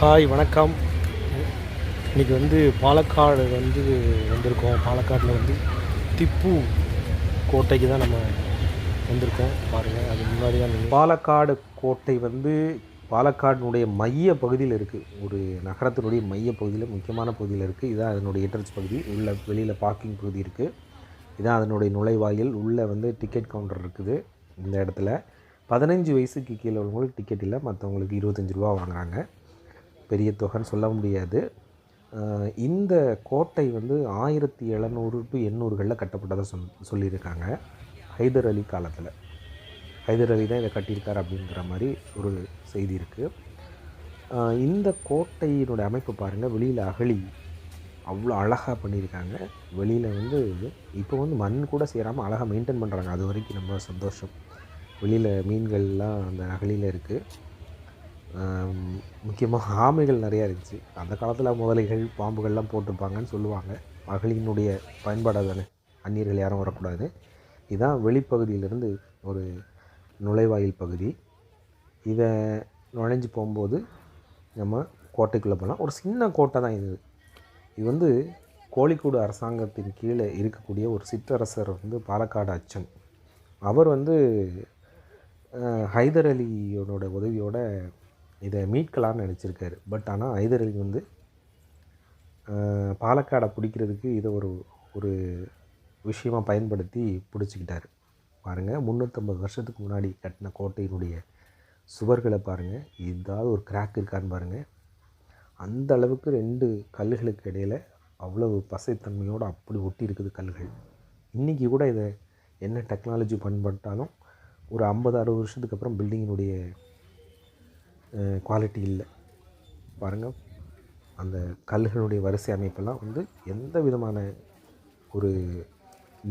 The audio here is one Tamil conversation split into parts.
ஹாய் வணக்கம். இன்றைக்கி வந்து பாலக்காடு வந்து வந்திருக்கோம். பாலக்காட்டில் வந்து திப்பு கோட்டைக்கு தான் நம்ம வந்திருக்கோம். பாருங்கள் அது முன்னாடி தான் பாலக்காடு கோட்டை வந்து பாலக்காடினுடைய மைய பகுதியில் இருக்குது ஒரு நகரத்தினுடைய மைய பகுதியில் முக்கியமான பகுதியில் இருக்குது இதான் அதனுடைய என்ட்ரன்ஸ் பகுதி. உள்ள வெளியில் பார்க்கிங் பகுதி இருக்குது இதுதான் அதனுடைய நுழைவாயில். உள்ளே வந்து டிக்கெட் கவுண்டர் இருக்குது இந்த இடத்துல. பதினஞ்சு வயசுக்கு கீழே உள்ளவங்களுக்கு டிக்கெட் இல்லை. மற்றவங்களுக்கு இருபத்தஞ்சி ரூபா வாங்குறாங்க. பெரிய தொகைன்னு சொல்ல முடியாது. இந்த கோட்டை வந்து ஆயிரத்தி எழுநூறு டு எண்ணூறுகளில் கட்டப்பட்டதாக சொல் சொல்லியிருக்காங்க. ஹைதர் அலி காலத்தில். ஹைதர் அலி தான் இதை கட்டியிருக்கார் அப்படிங்கிற மாதிரி ஒரு செய்தி இருக்குது இந்த கோட்டையினுடைய அமைப்பு பாருங்கள் வெளியில் அகழி அவ்வளோ அழகாக பண்ணியிருக்காங்க. வெளியில் வந்து இப்போ வந்து மண் கூட சேராமல் அழகாக மெயின்டைன் பண்ணுறாங்க அது வரைக்கும் ரொம்ப சந்தோஷம். வெளியில் மீன்கள்லாம் அந்த அகழியில் இருக்குது முக்கியமாக ஆமைகள் நிறையா இருந்துச்சு. அந்த காலத்தில் முதலைகள் பாம்புகள்லாம் போட்டிருப்பாங்கன்னு சொல்லுவாங்க. மகளினுடைய பயன்பாடாக தானே? அந்நியர்கள் யாரும் வரக்கூடாது. இதுதான் வெளிப்பகுதியிலிருந்து ஒரு நுழைவாயில் பகுதி. இதை நுழைஞ்சு போகும்போது நம்ம கோட்டைக்குள்ளே போகலாம் ஒரு சின்ன கோட்டை தான் இது. இது வந்து கோழிக்கூடு அரசாங்கத்தின் கீழே இருக்கக்கூடிய ஒரு சிற்றரசர் வந்து பாலக்காடு அச்சன். அவர் வந்து ஹைதர் அலியோட உதவியோட இதை மீட்கலாம்னு நினச்சிருக்காரு. பட் ஆனால் ஹைதர் வந்து பாலக்காடை பிடிக்கிறதுக்கு இதை ஒரு ஒரு விஷயமாக பயன்படுத்தி பிடிச்சிக்கிட்டார். பாருங்கள் முந்நூற்றம்பது வருஷத்துக்கு முன்னாடி கட்டின கோட்டையினுடைய சுவர்களை பாருங்கள் ஏதாவது ஒரு கிராக் இருக்கான்னு பாருங்கள் அந்த அளவுக்கு ரெண்டு கல்லுகளுக்கு இடையில் அவ்வளவு பசைத்தன்மையோடு அப்படி ஒட்டி இருக்குது கல்கள் இன்றைக்கி கூட இதை என்ன டெக்னாலஜி பயன்பட்டாலும் ஒரு ஐம்பது அறுபது வருஷத்துக்கு அப்புறம் பில்டிங்கினுடைய குவாலிட்டி இல்லை. பாருங்கள் அந்த கல்லுகளுடைய வரிசை அமைப்பெல்லாம் வந்து எந்த விதமான ஒரு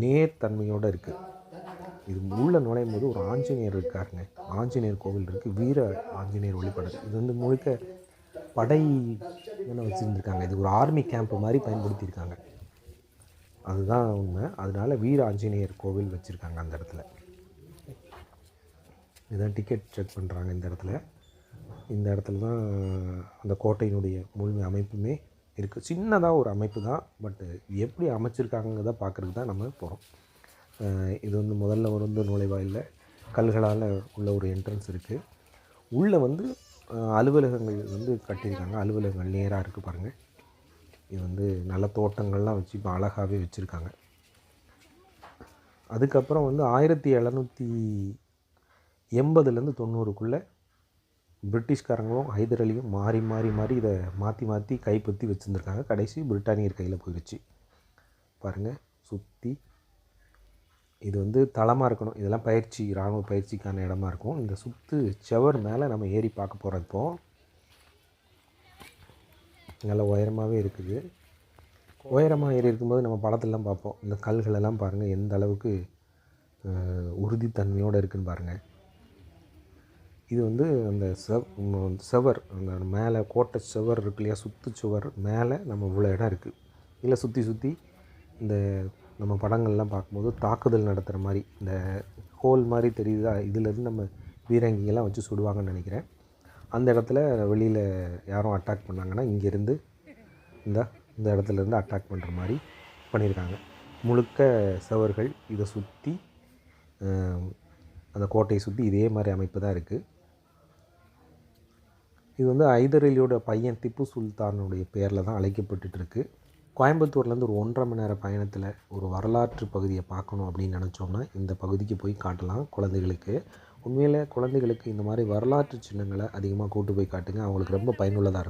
நேர்த்தன்மையோடு இருக்குது இது உள்ளே நுழையும் போது ஒரு ஆஞ்சநேயர் இருக்காருங்க. ஆஞ்சநேயர் கோவில் இருக்குது வீர ஆஞ்சநேயர் வழிபாடு. இது வந்து முழுக்க படை என்ன வச்சுருந்துருக்காங்க. இது ஒரு ஆர்மி கேம்ப் மாதிரி பயன்படுத்தியிருக்காங்க. அதுதான் உண்மை. அதனால் வீர ஆஞ்சநேயர் கோவில் வச்சுருக்காங்க அந்த இடத்துல. இதுதான் டிக்கெட் செக் பண்ணுறாங்க இந்த இடத்துல. இந்த இடத்துல தான் அந்த கோட்டையினுடைய முழுமை அமைப்புமே இருக்குது. சின்னதாக ஒரு அமைப்பு தான். பட்டு எப்படி அமைச்சிருக்காங்கிறத பார்க்குறதுக்கு தான் நம்ம போகிறோம் இது வந்து முதல்ல ஒரு வந்து நுழைவாயில் கல்களால் உள்ள ஒரு என்ட்ரன்ஸ் இருக்குது உள்ளே வந்து அலுவலகங்கள் வந்து கட்டியிருக்காங்க. அலுவலகங்கள் நேராக இருக்குது பாருங்கள் இது வந்து நல்ல தோட்டங்கள்லாம் வச்சு இப்போ அழகாகவே வச்சுருக்காங்க. அதுக்கப்புறம் வந்து ஆயிரத்தி எழுநூற்றி எண்பதுலேருந்து தொண்ணூறுக்குள்ளே பிரிட்டிஷ்காரங்களும் ஹைதர் அலியும் மாறி மாறி மாறி இதை மாற்றி மாற்றி கைப்பற்றி வச்சுருந்துருக்காங்க. கடைசி பிரிட்டானியர் கையில் போயிடுச்சு பாருங்கள் சுற்றி இது வந்து தளமாக இருக்கணும். இதெல்லாம் பயிற்சி இராணுவ பயிற்சிக்கான இடமா இருக்கும். இந்த சுற்று செவர் மேலே நம்ம ஏறி பார்க்க போகிறோம் இப்போ. நல்ல உயரமாகவே இருக்குது. உயரமாக ஏறி இருக்கும்போது நம்ம படத்துலலாம் பார்ப்போம். இந்த கல்களெல்லாம் பாருங்கள் எந்த அளவுக்கு உறுதித்தன்மையோடு இருக்குன்னு பாருங்கள் இது வந்து அந்த செவ் செவர் அந்த மேலே கோட்டை செவர் இருக்கு இல்லையா? சுற்று சுவர் மேலே நம்ம இவ்வளோ இடம் இருக்குது இதில் சுற்றி சுற்றி இந்த நம்ம படங்கள்லாம் பார்க்கும்போது தாக்குதல் நடத்துகிற மாதிரி இந்த ஹோல் மாதிரி தெரியுதா? இதுலேருந்து நம்ம பீரங்கிங்கெல்லாம் வச்சு சுடுவாங்கன்னு நினைக்கிறேன். அந்த இடத்துல வெளியில் யாரும் அட்டாக் பண்ணாங்கன்னா இங்கேருந்து இந்த இந்த இடத்துல இருந்து அட்டாக் பண்ணுற மாதிரி பண்ணியிருக்காங்க. முழுக்க சவர்கள் இதை சுற்றி அந்த கோட்டையை சுற்றி இதே மாதிரி அமைப்பு தான் இருக்குது இது வந்து ஹைதர் பையன் திப்பு சுல்தானுடைய பேரில் தான் அழைக்கப்பட்டுட்டுருக்கு. கோயம்புத்தூர்லேருந்து ஒரு ஒன்றரை மணி நேர பயணத்தில் ஒரு வரலாற்று பகுதியை பார்க்கணும் அப்படின்னு நினச்சோம்னா இந்த பகுதிக்கு போய் காட்டலாம் குழந்தைகளுக்கு. உண்மையில் குழந்தைகளுக்கு இந்த மாதிரி வரலாற்று சின்னங்களை அதிகமாக கூட்டு போய் காட்டுங்க. அவங்களுக்கு ரொம்ப பயனுள்ளதாக இருக்கும்.